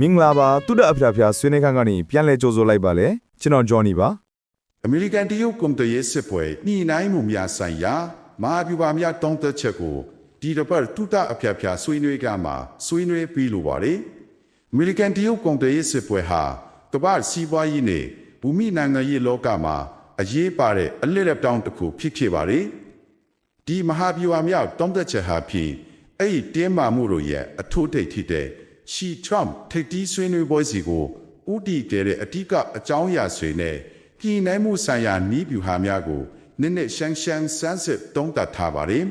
မင်္ဂလာပါတုဒ္ဒအဖျားဖျားဆွေးနွေးခန်းကနေပြန်လဲကြိုးဆိုလိုက်ပါလေကျွန်တော်ဂျော်နီပါအမေရိကန်တရုတ်ကွန်တရေးစစ်ပွဲနှိနိုင်မှုများဆိုင်ရာမဟာဗျူဟာများတောင်းတချက်ကိုဒီတစ်ပတ်တုတအဖျက်ဖျားဆွေးနွေးကမှာဆွေးနွေးပြီးလိုပါတယ်အမေရိကန်တရုတ်ကွန်တရေးစစ်ပွဲဟာကမ္ဘာစီးပွားရေးနဲ့ဘူမိနိုင်ငံရေးလောကမှာအရေးပါတဲ့အလစ်လက်တောင်းတစ်ခုဖြစ်ခဲ့ပါတယ်ဒီမဟာဗျူဟာများတောင်းတချက်ဟာဖြင့်အဲ့ဒီတင်းမာမှုတို့ရဲ့အထိုးထိပ်ထိတဲ့ ရှီထရမ်ထိပ်တီးဆွေးနွေးပွဲစီကိုဥတီခဲ့တဲ့အဓိကအကြောင်းအရာတွေနဲ့ပြည်နိုင်မှုဆိုင်ရာနီးဗျူဟာများကိုနည်းနည်းရှမ်းရှမ်းစမ်းစစ်တုံးတတ်ထားပါတယ်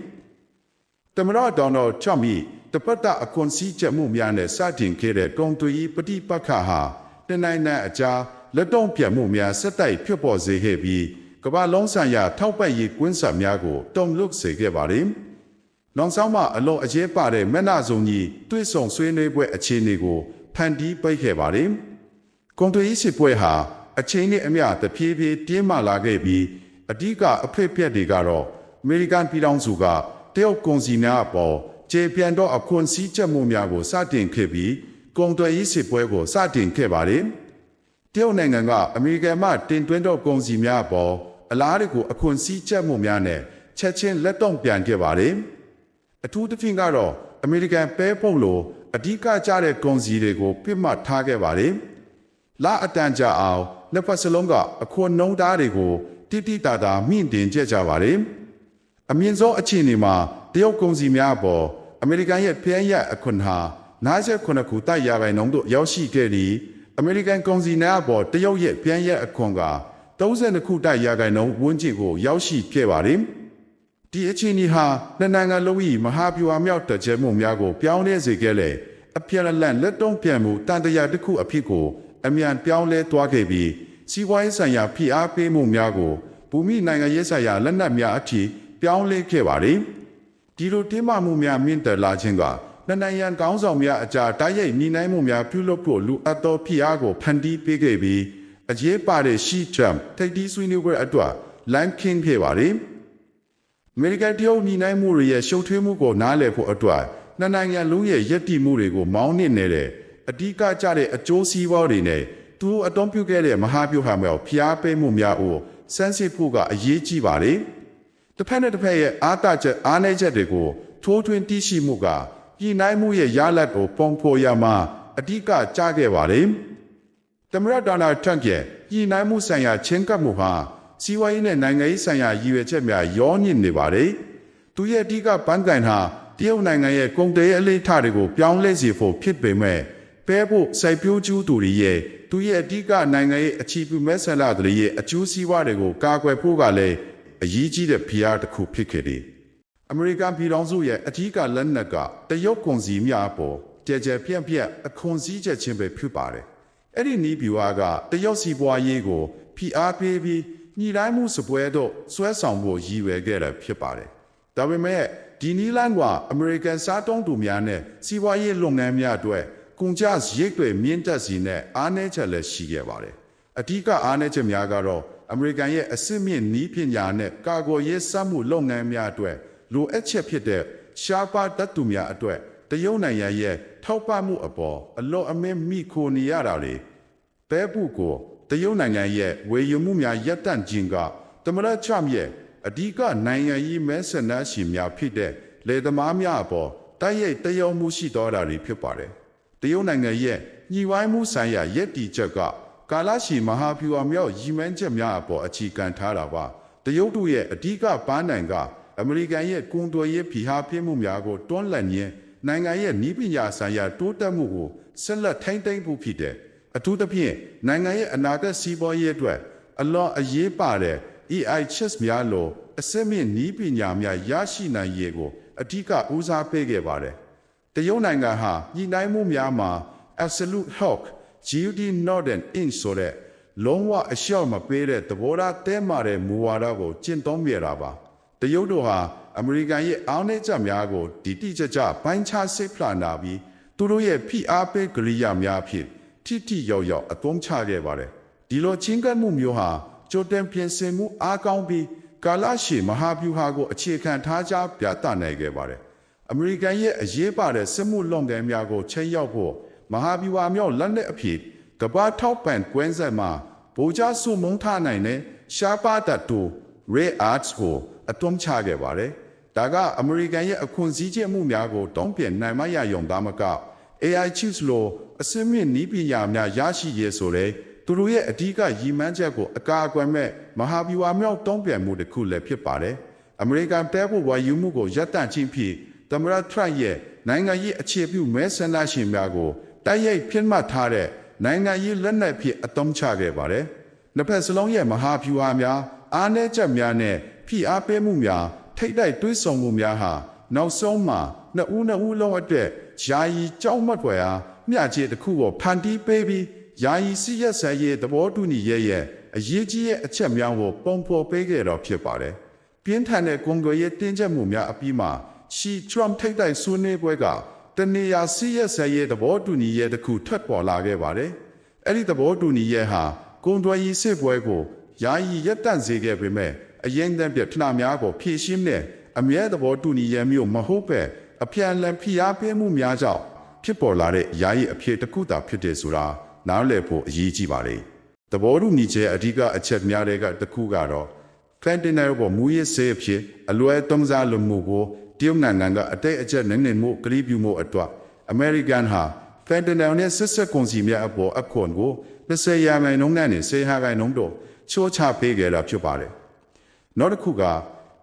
။တမရဒေါ်နယ်ထရမ့်၏တပတ်တာအခွန်စည်းချက်မှုများနဲ့စတင်ခဲ့တဲ့ကုန်သွယ်ရေးပဋိပက္ခဟာတနိုင်နိုင်အကြားလက်တော့ပြတ်မှုများဆက်တိုက်ဖြစ်ပေါ်စေခဲ့ပြီးကမ္ဘာလုံးဆိုင်ရာထောက်ပံ့ရေးကွင်းဆက်များကိုတုံ့လုစေခဲ့ပါတယ်။ နောက်ဆုံးမှအလွန်အရေးပါတဲ့မက်နာဇုံကြီးတွဲဆောင်ဆွေးနွေးပွဲအခြေအနေကိုဖန်တီးပေးခဲ့ပါတယ်။ကွန်ထရီစစ်ပွဲဟာအချိန်နဲ့အမျှတဖြည်းဖြည်းတင်းမာလာခဲ့ပြီးအဓိကအဖြစ်အပျက်တွေကတော့အမေရိကန်ပြည်ထောင်စုကတရုတ်ကွန်စီများအပေါ်ကျေပြန်တော့အခွန်စည်းချက်မှုများကိုစတင်ခဲ့ပြီးကွန်ထရီစစ်ပွဲကိုစတင်ခဲ့ပါတယ်တရုတ်နိုင်ငံကအမေရိကန်မှတင်သွင်းတော့ကွန်စီများအပေါ်အလားတကူအခွန်စည်းချက်မှုများနဲ့ချက်ချင်းလက်တော့ပြန်ခဲ့ပါတယ် အထူးသဖြင့်ကတော့အမေရိကန်ပဲပုံလိုအဓိကကျတဲ့ကုန်စည်တွေကိုပြစ်မှတ်ထားခဲ့ပါတယ်။လာအတန်ကြအောင်နှစ်ဖက်စလုံးကအခွန်နှုံးသားတွေကိုတိတိတသာမြင့်တင်ကြကြပါတယ်။အမြင့်ဆုံးအခြေအနေမှာတရုတ်ကုန်စည်များအပေါ်အမေရိကန်ရဲ့ဖျက်ရက်အခွန်ဟာ98ခုတိုက်ရာခိုင်နှုန်းတို့ရောက်ရှိခဲ့ပြီးအမေရိကန်ကုန်စည်များအပေါ်တရုတ်ရဲ့ဖျက်ရက်အခွန်က32ခုတိုက်ရာခိုင်နှုန်းဝန်းကျင်ကိုရောက်ရှိခဲ့ပါတယ်။ ဒီအခြေအနေဟာနှစ်နိုင်ငံလုံး၏မဟာဗျူဟာမြောက်တကြဲမှုများကိုပြောင်းလဲစေခဲ့လေအပြည့်အလန့်လက်တုံးပြန်မှုတန်တရာတစ်ခုအဖြစ်ကိုအမြန်ပြောင်းလဲသွားခဲ့ပြီးစီးပွားရေးဆိုင်ရာဖိအားပေးမှုများကိုဘူမိနိုင်ငံရေးဆိုင်ရာလက်နက်များအထိပြောင်းလဲခဲ့ပါသည်ဒီလိုတင်းမာမှုများမြင့်တက်လာခြင်းကနှစ်နိုင်ငံကောင်းဆောင်များအကြားတိုက်ရိုက်ညီနိုင်မှုများပြုလုပ်ဖို့လူအပ်သောဖိအားကိုဖန်တီးပေးခဲ့ပြီးအရေးပါတဲ့ရှီချမ်ထိပ်တီးဆွေးနွေးပွဲအတွက်လမ်းခင်းခဲ့ပါသည် အမေရိကန်တရုတ်ညီနိုင်မှုတွေရဲ့ရှုပ်ထွေးမှုကိုနားလည်ဖို့အတွက်နှစ်နိုင်ငံလုံးရဲ့ရည်တည်မှုတွေကိုမောင်းနှင်နေတဲ့အဓိကကျတဲ့အကျိုးစီးပွားတွေနဲ့သူတို့အသုံးပြုခဲ့တဲ့မဟာဗျူဟာမြောက်ဖျားပေးမှုများကိုစမ်းစစ်ဖို့ကအရေးကြီးပါလေ။တစ်ဖက်နဲ့တစ်ဖက်ရဲ့အားတာချက်အားနည်းချက်တွေကိုထိုးထွင်းသိရှိမှုကပြည်နိုင်မှုရဲ့ရလဒ်ကိုပုံဖော်ရမှာအဓိကကျခဲ့ပါလေ။တမရဒေါ်နယ်ထရန့်ရဲ့ပြည်နိုင်မှုဆိုင်ရာချင်းကပ်မှုဟာ စီးပွားရေးနဲ့နိုင်ငံရေးဆိုင်ရာရည်ရွယ်ချက်များရောညစ်နေပါတယ်။သူရဲ့အဓိကပန်းကန်ဟာတရုတ်နိုင်ငံရဲ့ကုန်တယ်အလေးထားတွေကိုပြောင်းလဲစေဖို့ဖြစ်ပေမဲ့ပဲဖို့စိုက်ပျိုးကျူးသူတွေရဲ့သူရဲ့အဓိကနိုင်ငံရေးအချီးပြုမဲ့ဆန္ဒတွေရဲ့အကျိုးစီးပွားတွေကိုကာကွယ်ဖို့ကလည်းအရေးကြီးတဲ့ဖိအားတစ်ခုဖြစ်ခဲ့တယ်။အမေရိကန်ပြည်ထောင်စုရဲ့အထူးကလက်နက်ကတရုတ်ကွန်စီများအပေါ်ကြဲကြဲပြန့်ပြန့်အခွန်စည်းချက်ချင်းပဲဖြစ်ပါတယ်။အဲ့ဒီနီးပြူအားကတရုတ်စီပွားရေးကိုဖိအားပေးပြီး ညီတိုင်းမှုစပွဲတို့ဆွဲဆောင်ဖို့ရည်ရွယ်ခဲ့တာဖြစ်ပါတယ်။ဒါပေမဲ့ဒီနီလန်ကအမေရိကန်စားတုံးသူများနဲ့စီးပွားရေးလုပ်ငန်းများအတွက်ကုန်ကျစရိတ်တွေမြင့်တက်စီနဲ့အားနည်းချက်လည်းရှိခဲ့ပါတယ်။အဓိကအားနည်းချက်များကတော့အမေရိကန်ရဲ့အစစ်မြင့်နီးပညာနဲ့ကာကွယ်ရေးစမှုလုပ်ငန်းများအတွက်လိုအပ်ချက်ဖြစ်တဲ့ရှားပါးတတ်သူများအတွက်တရုတ်နိုင်ငံရဲ့ထောက်ပံ့မှုအပေါ်အလောအမင်းမိခိုနေရတာလေပဲပုကို တရုတ်နိုင်ငံရဲ့ဝေယမှုများရပ်တန့်ခြင်းကတမရချမ်ရဲ့အဓိကနိုင်ငံရေးမဲဆန္ဒရှင်များဖြစ်တဲ့လေသမားများအပေါ်တိုက်ရိုက်တရုံမှုရှိတော်တာတွေဖြစ်ပါတယ်။တရုတ်နိုင်ငံရဲ့ညီဝိုင်းမှုဆိုင်ရာရည်တည်ချက်ကကာလရှည်မဟာဗျူဟာမြောက်ရည်မှန်းချက်များအပေါ်အခြေခံထားတာပါ။တရုတ်တို့ရဲ့အဓိကပန်းနိုင်ကအမေရိကန်ရဲ့ကွန်တော်ရေးဖိဟာပြမှုများကိုတွန်းလှန်ရင်းနိုင်ငံရဲ့နီးပညာဆိုင်ရာတိုးတက်မှုကိုဆက်လက်ထိန်းသိမ်းဖို့ဖြစ်တဲ့ အထူးသဖြင့်နိုင်ငံရဲ့အနာဂတ်စီးပွားရေးအတွက်အလွန်အရေးပါတဲ့ AI chips များလိုအစစ်မြင့်နည်းပညာများရရှိနိုင်ရေးကိုအဓိကဦးစားပေးခဲ့ပါတယ်။တရုတ်နိုင်ငံဟာညီနိုင်မှုများမှာ Absolute Hawk GUD Northern Inc ဆိုတဲ့လုံးဝအလျှော့မပေးတဲ့သဘောထားတဲမာတဲ့မူဝါဒကိုကျင့်သုံးပြတာပါ။တရုတ်တို့ဟာအမေရိကန်ရဲ့အောင်းနေချက်များကိုဒီတိကျကျပိုင်းခြားစိတ်ဖလာနာပြီးသူတို့ရဲ့ဖိအားပေးကရိယာများဖြင့် ထိထိရောက်ရောက်အသုံးချခဲ့ပါတယ်။ဒီလိုချင်းကပ်မှုမျိုးဟာကြိုတင်ပြင်ဆင်မှုအားကောင်းပြီးကာလရှည်မဟာဗျူဟာကိုအခြေခံထားကြပြသနိုင်ခဲ့ပါတယ်။အမေရိကန်ရဲ့အရေးပါတဲ့စစ်မှုလုပ်ငန်းများကိုချိန်ရောက်ဖို့မမဟာဗျူဟာမြောက်လက်နက်အဖြစ်ကမ္ဘာထောက်ပံ့ကွင်းဆက်မှာဗိုလ်ချစုမုံထနိုင်တဲ့ရှားပါတတ်တူ Ray Arts ကိုအသွုံချခဲ့ပါတယ်။ဒါကအမေရိကန်ရဲ့အခွန်စည်းကျမှုများကိုတောင်းပြန်နိုင်မရယုံသားမက AI chips လို့ အစင်းမြင့်နီးပညာများရရှိရဲဆိုတဲ့သူတို့ရဲ့အဓိကရည်မှန်းချက်ကိုအကာအကွယ်မဲ့မဟာဗျူဟာမြောက်တောင်းပြန်မှုတစ်ခုလည်းဖြစ်ပါတယ်။အမေရိကန်တဲဖို့ဝါယူမှုကိုရပ်တန့်ခြင်းဖြင့်သမရထရန့်ရဲ့နိုင်ငံရေးအခြေပြုမဲဆန္ဒရှင်များကိုတိုက်ရိုက်ဖိမှတ်ထားတဲ့နိုင်ငံရေးလက်နက်ဖြစ်အသုံးချခဲ့ပါတယ်။နှစ်ဖက်စလုံးရဲ့မဟာဗျူဟာများအားနည်းချက်များနဲ့ဖိအားပေးမှုများထိတ်တိုက်တွေးဆောင်မှုများဟာနောက်ဆုံးမှာနှစ်ဦးနှစ်ဦးလုံးအတွက်ယာယီကြောက်မတ်ွယ်အား မျှခြေတစ်ခုကိုဖန်တီးပေးပြီးယာယီစီရက်ဆဲရဲ့သဘောတူညီရဲ့ရဲ့အရေးကြီးရဲ့အချက်များကိုပုံဖော်ပေးခဲ့တော့ဖြစ်ပါတယ်။ပြင်းထန်တဲ့ကွန်ဂရရဲ့တင်းကျပ်မှုများအပြီးမှာရှီထရမ်ထိတ်တိုက်ဆွေးနွေးပွဲကတနေရာစီးရက်ဆဲရဲ့သဘောတူညီရဲ့တစ်ခုထွက်ပေါ်လာခဲ့ပါတယ်။အဲ့ဒီသဘောတူညီရဲ့ဟာကွန်ဒွယ်ရေးစစ်ပွဲကိုယာယီရပ်တန့်စေခဲ့ပေမဲ့အရင်တည်းပြထနာများကိုဖြည့်ရှင်းတဲ့အမြဲသဘောတူညီရဲ့မျိုးမဟုတ်ပဲအပြန်အလှန်ဖိအားပေးမှုများကြောင့် ဖြစ်ပေါ်လာတဲ့ယာယီအဖြစ်တစ်ခုသာဖြစ်တယ်ဆိုတာနားလည်ဖို့အရေးကြီးပါတယ်။သဘောတူညီချက်အဓိကအချက်များတဲ့ကတစ်ခုကတော့ဖန်တင်နယ်ပေါ်မူရစေးဖြစ်အလွယ်သုံးစားလိုမှုကိုတရုတ်နိုင်ငံကအတိတ်အကျက်နိုင်နေမှုကတိပြုမှုအတွက်အမေရိကန်ဟာဖန်တင်နယ်နဲ့ဆက်ဆက်ကွန်စီများအပေါ်အခွန်ကို20ရာခိုင်နှုန်းနဲ့10ရာခိုင်နှုန်းတို့ချိုးချပေးကြတာဖြစ်ပါတယ်။နောက်တစ်ခုက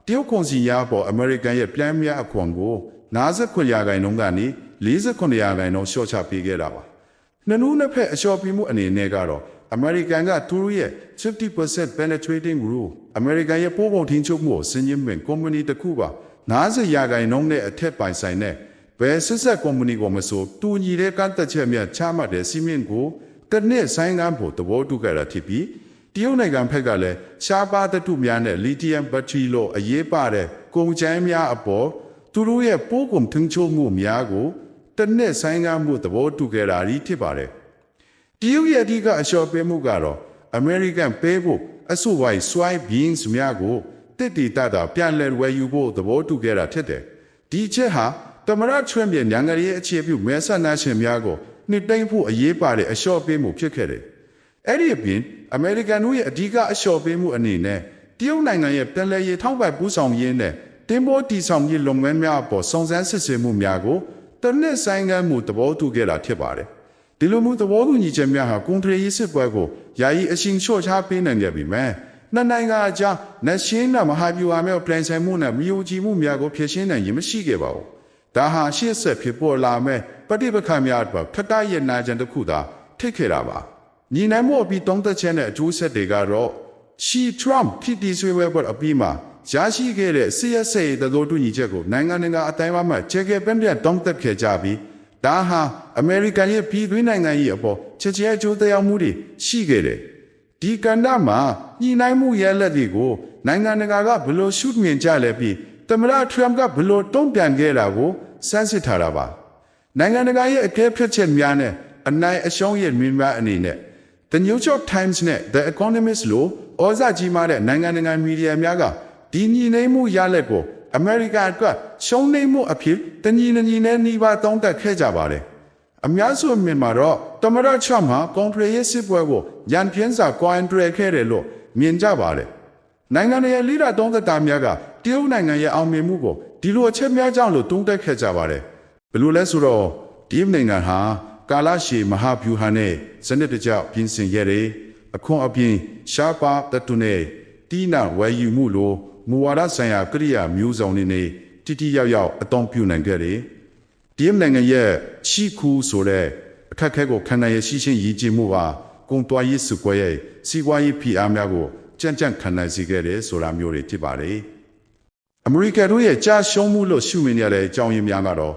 တရုတ်ကွန်စီများပေါ်အမေရိကန်ရဲ့ပြန်များအခွန်ကို59ရာခိုင်နှုန်းကနေ 49ရာခိုင်နှုန်းလျှော့ချပေးခဲ့တာပါ။နှစ်နူးနှစ်ဖက်အလျှော်ပြီးမှုအနေနဲ့ကတော့အမေရိကန်ကသူတို့ရဲ့50% penetrating rule အမေရိကန်ရဲ့ပိုးပုံထင်းချုပ်မှုကိုစင်ရင်မဲ့ကုမ္ပဏီတစ်ခုပါ90ရာခိုင်နှုန်းနဲ့အထက်ပိုင်ဆိုင်တဲ့ဘယ်ဆက်ဆက်ကုမ္ပဏီကိုမဆိုတူညီတဲ့ကန့်သက်ချက်များချမှတ်တဲ့စီမင်းကိုတစ်နှစ်ဆိုင်ကမ်းဖို့သဘောတူခဲ့တာဖြစ်ပြီးတရုတ်နိုင်ငံဖက်ကလည်းရှားပါးသတ္တုများနဲ့လီသီယမ်ဘက်ထရီလိုအရေးပါတဲ့ကုန်ကျန်းများအပေါ်သူတို့ရဲ့ပိုးကုန်ထင်းချုပ်မှုများကို တစ်နှစ်ဆိုင်ကမ်းမှုသဘောတူခဲ့တာဒီဖြစ်ပါတယ်တရုတ်ရဲ့အဓိကအလျှော်ပေးမှုကတော့ American ပေးဖို့အဆိုဝိုင်း swipe beans များကိုတစ်တီတတာပြန်လည်ဝယ်ယူဖို့သဘောတူခဲ့တာဖြစ်တယ်။ဒီချက်ဟာတမရထရမ်ရဲ့နိုင်ငံရေးအခြေပြုမဲဆန္ဒရှင်များကိုနှစ်သိမ့်ဖို့အရေးပါတဲ့အလျှော်ပေးမှုဖြစ်ခဲ့တယ်။အဲ့ဒီအပြင် American တို့ရဲ့အဓိကအလျှော်ပေးမှုအနေနဲ့တရုတ်နိုင်ငံရဲ့ပြန်လည်ရေးထောက်ပံ့ပူးဆောင်ရေးနဲ့တင်ပို့တီဆောင်ရေးလုပ်ငန်းများအပေါ်စုံစမ်းစစ်ဆေးမှုများကို တစ်နှစ်ဆိုင်ကမ်းမှုသဘောတူခဲ့တာဖြစ်ပါတယ်။ဒီလိုမျိုးသဘောတူညီချက်များဟာကွန်ထရီစစ်ပွဲကိုယာယီအရှင်လျှော့ချပေးနိုင်ခဲ့ပြီမယ်။နှစ်နိုင်ငံအကြားနရှင်းနာမဟာဗျူဟာမြောက်ပြန်ဆိုင်မှုနဲ့မြို့ကြီးမှုများကိုဖြည့်ရှင်းနိုင်ရင်မရှိခဲ့ပါဘူး။ဒါဟာရှေ့ဆက်ဖြစ်ပေါ်လာမဲ့ပဋိပက္ခများအတွက်ထပ်တရဲ့နာကြံတစ်ခုသာထိတ်ခဲ့တာပါ။ညီနိုင်မှုအပြီးတုံးသက်ချက်နဲ့အကျိုးဆက်တွေကတော့ရှီထရမ်ဖြစ်ဒီဆွေးဝဲပွဲအပြီးမှာ ရရှိခဲ့တဲ့ CSA သဘောတူညီချက်ကိုနိုင်ငံတကာအတိုင်းအမှာချေကေပန်ပြန်တုံးသက်ခဲ့ကြပြီးဒါဟာအမေရိကန်ရဲ့ပြည်တွင်းနိုင်ငံရေးအပေါ်ချက်ချင်းအကျိုးသက်ရောက်မှုတွေရှိခဲ့တယ်။ဒီကဏ္ဍမှာညှိနှိုင်းမှုရလက်တွေကိုနိုင်ငံတကာကဘယ်လိုရှုမြင်ကြလဲပြီးသမ္မတထရမ်ကဘယ်လိုတုံ့ပြန်ခဲ့တာကိုစမ်းစစ်ထားတာပါ။နိုင်ငံတကာရဲ့အကဲဖြတ်ချက်များနဲ့အနိုင်အရှုံးရဲ့မြင်များအနေနဲ့ The New York Times နဲ့ The Economist လိုဩဇာကြီးမားတဲ့နိုင်ငံတကာမီဒီယာများက ဒီညီနှိမ်မှုရလက်ကိုအမေရိကန်အတွက်ရှုံးနိမ့်မှုအဖြစ်တညီညီနဲ့နှီးပါသုံးသပ်ခဲ့ကြပါတယ်။အများစုမြင်မှာတော့တမရချမ်ဟာကွန်ထရီရဲ့စစ်ပွဲကိုရန်ပြင်းစွာကွာအန်ထရခဲ့တယ်လို့မြင်ကြပါတယ်။နိုင်ငံရဲ့လိရာသုံးသက်တာများကတရုတ်နိုင်ငံရဲ့အောင်မြင်မှုကိုဒီလိုအချက်များကြောင့်လို့တုံးတက်ခဲ့ကြပါတယ်။ဘယ်လိုလဲဆိုတော့ဒီနိုင်ငံဟာကာလရှည်မဟာဗျူဟာနဲ့စနစ်တကျပြင်ဆင်ခဲ့တယ်။အခွန်အပြင်ရှားပါတတုနဲ့တီနာဝယ်ယူမှုလို မူဝါဒဆိုင်ရာကရိယာမျိုးစုံတွေနဲ့တိတိယောက်ယောက်အသုံးပြုနိုင်ခဲ့တယ်။ဒီနိုင်ငံရဲ့ချီကူဆိုတဲ့အခက်အခဲကိုခံနိုင်ရရှိချင်းရည်ကြည်မှုဟာကုံတွားရေးစုကွဲရဲ့စီးပွားရေးဖိအားများကိုကြံ့ကြံ့ခံနိုင်စေခဲ့တယ်ဆိုတာမျိုးတွေဖြစ်ပါတယ်။အမေရိကန်တို့ရဲ့ကြာရှုံးမှုလို့ရှုမြင်ရတဲ့အကြောင်းရင်းများကတော့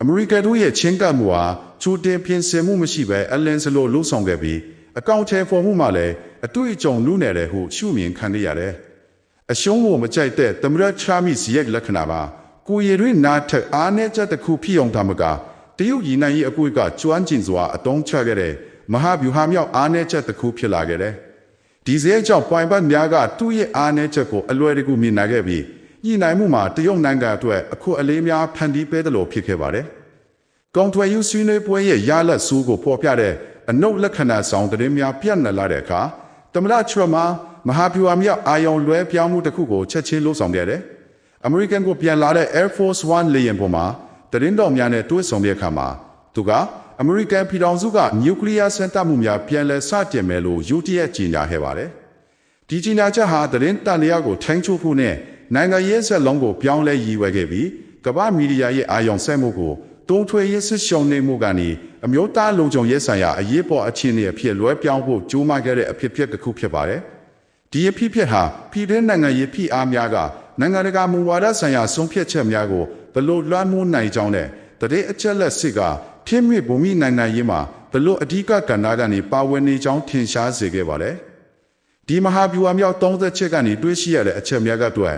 အမေရိကန်တို့ရဲ့ချင်းကပ်မှုဟာချိုးတင်ပြင်ဆင်မှုမရှိဘဲအလင်းစလို့လှုပ်ဆောင်ခဲ့ပြီးအကောင့်ထဲပေါ်မှုမှလည်းအတွေ့အကြုံလူနယ်တယ်ဟုရှုမြင်ခံရရတယ်။ အရှုံးကိုမကြိုက်တဲ့သမရချာမီစီရဲ့လက္ခဏာပါကိုရီတွင်နာထက်အားနည်းချက်တစ်ခုဖြစ်အောင်ဒါမကတရုတ်ရည်နိုင်ရေးအကွေကကျွမ်းကျင်စွာအတုံးချခဲ့တဲ့မဟာဗျူဟာမြောက်အားနည်းချက်တစ်ခုဖြစ်လာခဲ့တယ်ဒီစဲကြောင့်ပွိုင်ပတ်များကသူ့ရဲ့အားနည်းချက်ကိုအလွယ်တကူမြင်နိုင်ခဲ့ပြီးညှိနှိုင်းမှုမှာတရုတ်နိုင်ငံအတွက်အခုအလေးများဖန်တီးပေးတယ်လို့ဖြစ်ခဲ့ပါတယ်ကောင်ထွယ်ယူဆွေးနွေးပွဲရဲ့ရလဒ်ဆိုးကိုဖော်ပြတဲ့အနုတ်လက္ခဏာဆောင်သတင်းများပြန့်နှံ့လာတဲ့အခါတမရထရမာ မဟာဗျူဟာမြောက်အာယုံလွဲပြောင်းမှုတစ်ခုကိုချက်ချင်းလှုပ်ဆောင်ခဲ့တယ်။ American ကိုပြန်လာတဲ့ Air Force One လေယာဉ်ပေါ်မှာသတင်းတော်များနဲ့တွေ့ဆုံတဲ့အခါမှာသူကအမေရိကန်ပြည်ထောင်စုကနျူကလ িয়ার စင်တာမှုများပြန်လည်စတင်မယ်လို့ UTS ကြေညာခဲ့ပါတယ်။ဒီကြီးနာချက်ဟာသတင်းတန်တရားကိုထိုင်းချိုးဖို့နဲ့နိုင်ငံရေးဆက်လုံးကိုပြောင်းလဲရည်ရွယ်ခဲ့ပြီးကမ္ဘာမီဒီယာရဲ့အာရုံစိုက်မှုကိုတုံးထွေရေးစစ်ရှုံနေမှုကနေအမျိုးသားလုံခြုံရေးဆိုင်ရာအရေးပေါ်အခြေအနေအဖြစ်လွဲပြောင်းဖို့ကြိုးမခဲ့တဲ့အဖြစ်အပျက်တစ်ခုဖြစ်ပါတယ်။ ဒီအဖြစ်အပျက်ဟာပြည်တွင်းနိုင်ငံရေးဖိအားများကနိုင်ငံတကာမူဝါဒဆိုင်ရာဆုံးဖြတ်ချက်များကိုဘလို့လွှမ်းမိုးနိုင်ကြောင်းနဲ့တရေအချက်လက်စစ်ကထင်းမြစ်ဘူမိနိုင်ငံရေးမှာဘလို့အဓိကကဏ္ဍကနေပါဝင်နေကြောင်းထင်ရှားစေခဲ့ပါတယ်။ဒီမဟာဗျူဟာမြောက်30ချက်ကနေတွေးရှိရတဲ့အချက်များကတော့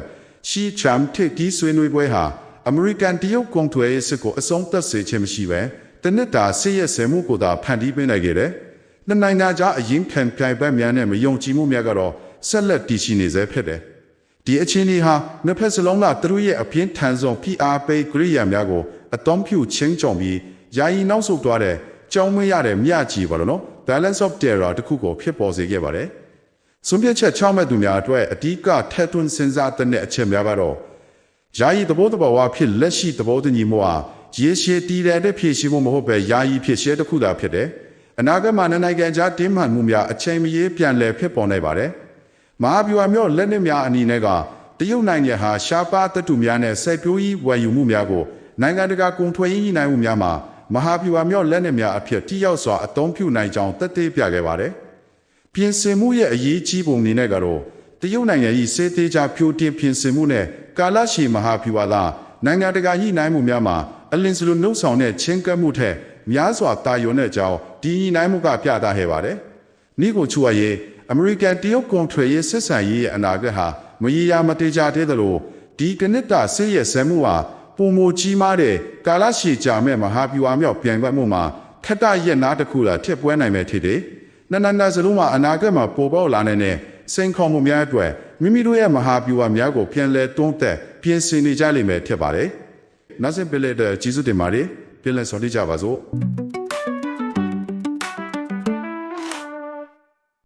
ရှီချမ်ထိပ်တီးဆွေးနွေးပွဲဟာအမေရိကန်တရုတ်ကုန်သွယ်ရေးစစ်ကိုအဆုံးသတ်စေခြင်းမရှိပဲတနစ်တာစစ်ရဲဆဲမှုကိုသာဖန်တီးပေးနိုင်ခဲ့တယ်။နှစ်နိုင်ငံကြားအရင်ခံပြိုင်ဘက်များနဲ့မယုံကြည်မှုများကတော့ ဆက်လက်တည်ရှိနေစေဖြစ်တယ်။ဒီအခြေအနေဟာနှစ်ဖက်စလုံးကသူတို့ရဲ့အပြင်းထန်ဆုံး PRP ကရိယာများကိုအသုံးပြုချင်းကြုံပြီးယာယီနောက်ဆုတ်သွားတဲ့ကြောင်းမရတဲ့မြကြီးပါလို့နော် balance of terror တခုကိုဖြစ်ပေါ်စေခဲ့ပါတယ်။ဆုံးဖြတ်ချက်ချမှတ်သူများအတွက်အဓိကထက်သွင်းစဉ်းစားတဲ့အချက်များကတော့ယာယီသဘောတဘာဝဖြစ်လက်ရှိသဘောတညီမှုဟာရေရှည်တည်တဲ့ဖြည့်ရှိမှုမဟုတ်ပဲယာယီဖြစ်ရှဲတစ်ခုသာဖြစ်တယ်။အနာဂတ်မှာနိုင်ငံခြားတင်းမှန်မှုများအချိန်မရေပြန်လည်ဖြစ်ပေါ်နိုင်ပါတယ်။ မဟာဗျူဟာမျိုးလက်နက်များအနေနဲ့ကတရုတ်နိုင်ငံဟာရှားပါးတတုများနဲ့စိုက်ပျိုးရေးဝယ်ယူမှုများကိုနိုင်ငံတကာကုန်သွယ်ရေးညှိနှိုင်းမှုများမှာမဟာဗျူဟာမျိုးလက်နက်များအဖြစ်တိရောက်စွာအသုံးပြုနိုင်ကြောင်းသက်သေပြခဲ့ပါတယ်။ပြင်ဆင်မှုရဲ့အရေးကြီးပုံအနေနဲ့ကတော့တရုတ်နိုင်ငံ၏စေသေးချာဖြိုတင်ပြင်ဆင်မှုနဲ့ကာလရှည်မဟာဗျူဟာသာနိုင်ငံတကာညှိနှိုင်းမှုများမှာအလင်းစလိုနှုတ်ဆောင်တဲ့ချင်းကပ်မှုထက်များစွာတာယွန်တဲ့အကြောင်းဒီညှိနှိုင်းမှုကပြသခဲ့ပါတယ်။ဤကိုချူအရေး အမေရိကန်တရုတ်ကုန်ထွယ်ရေးစစ်ဆန်ရေးရဲ့အနာဂတ်ဟာမရေရာမတေချာသေးသလိုဒီကနစ်တာစစ်ရဲ့ဇက်မှုဟာပုံမကြီးမားတဲ့ကာလရှည်ကြာမဲ့မဟာဗျူဟာမြောက်ပြန်ပတ်မှုမှာခက်တရက်နာတစ်ခုသာထစ်ပွဲနိုင်မဲ့ဖြစ်တယ်။နန္ဒနာစလုံးမှာအနာဂတ်မှာပေါ်ပေါက်လာနိုင်တဲ့စိန်ခေါ်မှုများအတွက်မိမိတို့ရဲ့မဟာဗျူဟာများကိုပြန်လည်တွန်းသက်ပြင်ဆင်နေကြလိမ့်မယ်ဖြစ်ပါတယ်။နောက်ဆက်ပြလက်တဲ့ကျေးဇူးတင်ပါတယ်။ပြန်လည်ဆောင်ကြပါစို့။